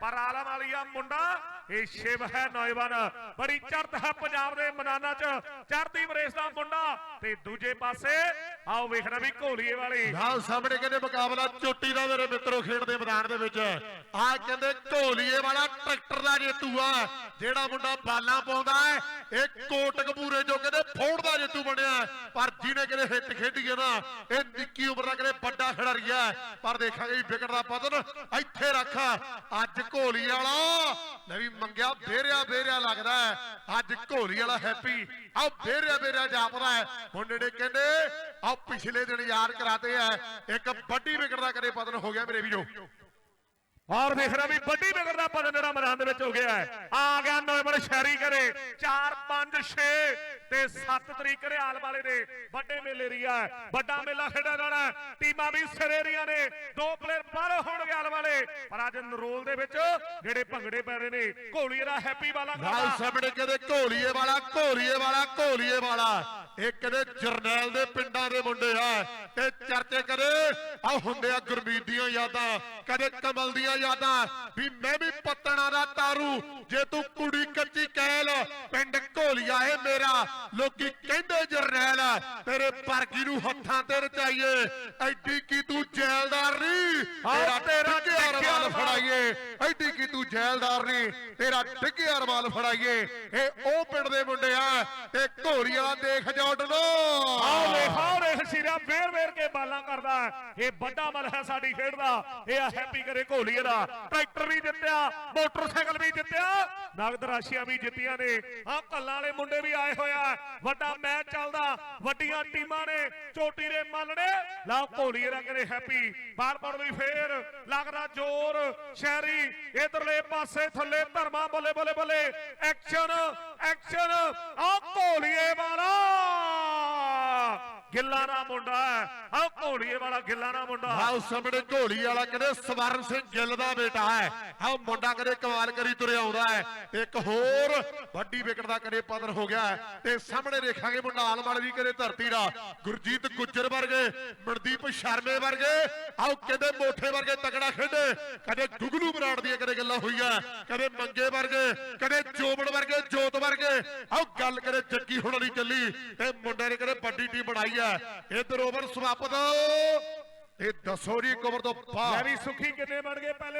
ਪਰ ਆਲਮ ਵਾਲੀਆ ਮੁੰਡਾ, ਇਹ ਸ਼ਿਵ ਹੈ ਨੌਜਵਾਨ। ਬੜੀ ਚੜ੍ਹਤ ਹੈ ਪੰਜਾਬ ਦੇ ਮੈਦਾਨਾਂ 'ਚ। ਚੜ੍ਹਦੀ ਬਰੇਸ ਦਾ ਮੁੰਡਾ ਤੇ ਦੂਜੇ ਪਾਸੇ, ਆਓ ਵੇਖਣਾ ਵੀ ਘੋਲੀਏ ਵਾਲੀ। ਨਾਲ ਸਾਹਮਣੇ ਕਹਿੰਦੇ ਮੁਕਾਬਲਾ ਚੋਟੀ ਦਾ ਮੇਰੇ ਮਿੱਤਰੋ ਖੇਡਦੇ ਮੈਦਾਨ ਦੇ ਵਿੱਚ। ਆ ਕਹਿੰਦੇ ਢੋਲੀਏ ਵਾਲਾ ਟਰੈਕਟਰ ਦਾ ਜੇਤੂ ਆ, ਜਿਹੜਾ ਮੁੰਡਾ ਬਾਲਾਂ ਪਾਉਂਦਾ ਹੈ। ਇਹ ਕੋਟਕਪੂਰੇ ਜੋ ਕਹਿੰਦੇ ਫੋੜ ਦਾ ਜੇਤੂ ਬਣਿਆ। ਪਰ ਜਿਹਨੇ ਕਹਿੰਦੇ ਹਿੱਟ ਖੇਡੀ ਹੈ ਨਾ, ਇਹ ਨਿੱਕੀ ਉਮਰ ਦਾ ਕਹਿੰਦੇ ਵੱਡਾ ਖਿਡਾਰੀ ਹੈ ਪਰ ਦੇਖਾਂਗੇ ਵੀ ਵਿਕਟ ਦਾ ਪਤਨ। ਇੱਥੇ ਰੱਖ। ਅੱਜ ਘੋਲੀ ਵਾਲਾ। ਲੈ ਵੀ ਮੰਗਿਆ, ਬੇਰਿਆ ਬੇਰਿਆ ਲੱਗਦਾ ਅੱਜ ਘੋਲੀ ਵਾਲਾ ਹੈਪੀ। ਆ ਬੇਰਿਆ ਬੇਰਿਆ ਜਾਪਦਾ ਹੈ। ਮੁੰਡੇ ਨੇ ਕਹਿੰਦੇ ਆ ਪਿਛਲੇ ਦਿਨ ਯਾਦ ਕਰਾਤੇ ਹੈ। ਇੱਕ ਵੱਡੀ ਵਿਕਟ ਦਾ ਕਦੇ ਪਤਨ ਹੋ ਗਿਆ ਮੇਰੇ ਵੀਰੋ। ਔਰ ਦੇਖ ਰਿਹਾ ਵੀ ਵੱਡੀ ਵਿਕਟ ਦਾ ਪਤਨ ਜਿਹੜਾ ਮੈਦਾਨ ਦੇ ਵਿੱਚ ਹੋ ਗਿਆ ਹੈ। ਆ ਗਿਆ ਨੌਜਵਾਨ ਸ਼ਹਿਰੀ ਕਰੇ 4 5 6 ਤੇ 7 ਤਰੀਕ ਰਿਆਲ ਵਾਲੇ ਦੇ ਵੱਡੇ ਮੇਲੇ ਰੀਆ ਵੱਡਾ ਮੇਲਾ ਖੇਡਿਆ ਜਾਣਾ ਟੀਮਾਂ ਵੀ ਸਿਰੇ ਰੀਆਂ ਨੇ। ਦੋ ਪਲੇਅਰ ਬਾਹਰ ਹੋਣਗੇ ਆਲ ਵਾਲੇ। ਪਰ ਅੱਜ ਨਰੋਲ ਦੇ ਵਿੱਚ ਜਿਹੜੇ ਭੰਗੜੇ ਪੈ ਰਹੇ ਨੇ ਘੋਲੀ ਦਾ ਹੈਪੀ ਵਾਲਾ ਨਾਲ ਸਾਹਮਣੇ ਕਹਿੰਦੇ ਘੋਲੀਏ ਵਾਲਾ ਘੋਲੀਏ ਵਾਲਾ ਘੋਲੀਏ ਵਾਲਾ। ਇਹ ਕਹਿੰਦੇ ਜਰਨੈਲ ਦੇ ਪਿੰਡਾਂ ਦੇ ਮੁੰਡੇ ਆ। ਤੇ ਚਰਚੇ ਕਰੇ ਆ ਹੁੰਦੇ ਆ ਗੁਰਮੀਤ ਦੀਆਂ ਯਾਦਾਂ। ਕਦੇ ਕਮਲ ਦੀਆਂ ਯਾਦਾਂ। ਵੀ ਮੈਂ ਵੀ ਪੱਤਣਾ ਦਾ ਤਾਰੂ। ਜੇ ਤੂੰ ਕੁੜੀ ਕੱਚੀ ਕਹਿਲ ਪਿੰਡ ਘੋਲੀਆ ਏ ਮੇਰਾ ਲੋਕੀ ਕਹਿੰਦੇ ਜਰਨੈਲ ਤੇਰੇ ਪਰਗੀ ਨੂੰ ਹੱਥਾਂ ਤੇ ਰਚਾਈਏ ਐਡੀ ਕੀ ਤੂੰ ਜੈਲਦਾਰ ਨਹੀਂ? ਤੇਰਾ ਤੇਰਾ ਰੁਮਾਲ। ਫੜਾਈਏ ਐਡੀ ਕੀ ਤੂੰ ਜੈਲਦਾਰ ਨਹੀਂ? ਤੇਰਾ ਡਿੱਗਿਆ ਰਮਾਲ ਫੜਾਈਏ ਇਹ ਉਹ ਪਿੰਡ ਦੇ ਮੁੰਡੇ ਆ ਤੇ ਘੋੜੀ ਵਾਲਾ ਦੇਖ ਜੋਟ ਲੋ ਆਓ ਵੇਖ ਆਓ ਵੇਖ ਸਿਰਾ ਕੇ ਬਾਲਾਂ ਕਰਦਾ ਇਹ ਵੱਡਾ ਮਲ ਹੈ ਸਾਡੀ ਖੇਡ ਦਾ। ਇਹ ਆ ਹੈਪੀ ਕਰੇ ਘੋਲੀਏ ਦਾ। ਟਰੈਕਟਰ ਵੀ ਜਿੱਤਿਆ, ਮੋਟਰਸਾਈਕਲ ਵੀ ਜਿੱਤਿਆ, ਨਗਦ ਰਾਸ਼ੀਆਂ ਵੀ ਜਿੱਤੀਆਂ ਨੇ। ਆ ਕੱਲਾਂ ਵਾਲੇ ਮੁੰਡੇ ਵੀ ਆਏ ਹੋਇਆ ਵੱਡਾ ਮੈਚ ਚੱਲਦਾ। ਵੱਡੀਆਂ ਟੀਮਾਂ ਨੇ। ਚੋਟੀ ਦੇ ਮੱਲ ਨੇ। ਲਾ ਘੋਲੀਏ ਦਾ ਕਰੇ ਹੈਪੀ। ਬਾਰ ਬਾਰ ਵੀ ਫੇਰ। ਲੱਗਦਾ ਜ਼ੋਰ। ਸ਼ਹਿਰੀ ਇਧਰਲੇ ਪਾਸੇ ਥੱਲੇ ਧਰਮਾ ਬੱਲੇ ਬੱਲੇ ਬੱਲੇ। Action action. ਆ ਘੋਲੀਏ ਵਾਲਾ। ਗਿੱਲਾ ਨਾ ਮੁੰਡਾ ਆ ਘੋੜੀਏ ਵਾਲਾ ਗਿੱਲਾ ਨਾ ਮੁੰਡਾ। ਆਓ ਸਾਹਮਣੇ ਘੋੜੀ ਵਾਲਾ ਕਹਿੰਦੇ ਸਵਰਨ ਸਿੰਘ ਗਿੱਲ ਦਾ ਬੇਟਾ ਹੈ। ਆਹ ਮੁੰਡਾ ਕਦੇ ਕਮਾਲ ਕਰੀ ਤੁਰਿਆ ਆਉਂਦਾ ਹੈ। ਇੱਕ ਹੋਰ ਵੱਡੀ ਵਿਕਟ ਦਾ ਕਦੇ ਪਤਨ ਹੋ ਗਿਆ ਤੇ ਸਾਹਮਣੇ ਦੇਖਾਂਗੇ ਮੁੰਡਾ ਆਲਮੜ ਵੀ ਕਦੇ ਧਰਤੀ ਦਾ। ਗੁਰਜੀਤ ਗੁੱਜਰ ਵਰਗੇ, ਮਨਦੀਪ ਸ਼ਰਮੇ ਵਰਗੇ ਆਓ ਕਹਿੰਦੇ ਮੋਠੇ ਵਰਗੇ ਤਕੜਾ ਖੇਡੇ। ਕਦੇ ਗੁਗਲੂ ਬਰਾੜ ਦੀਆਂ ਕਦੇ ਗੱਲਾਂ ਹੋਈਆਂ। ਕਦੇ ਮੰਗੇ ਵਰਗੇ, ਕਦੇ ਜੋਬਨ ਵਰਗੇ, ਜੋਤ ਵਰਗੇ। ਆਓ ਗੱਲ ਕਰੇ ਜੱਗੀ ਹੁਣ ਵਾਲੀ ਚੱਲੀ। ਇਹ ਮੁੰਡੇ ਨੇ ਕਦੇ ਵੱਡੀ ਟੀਮ ਬਣਾਈ ਹੈ। ਇਧਰ ਓਵਰ ਸਮਾਪਤ। ਇਹ ਦਸੋਰੀ ਜੀ ਕਵਰ ਤੋਂ ਲੈ ਵੀ ਸੁਖੀ ਕਿੰਨੇ ਬਣ ਗਏ ਪਹਿਲੇ?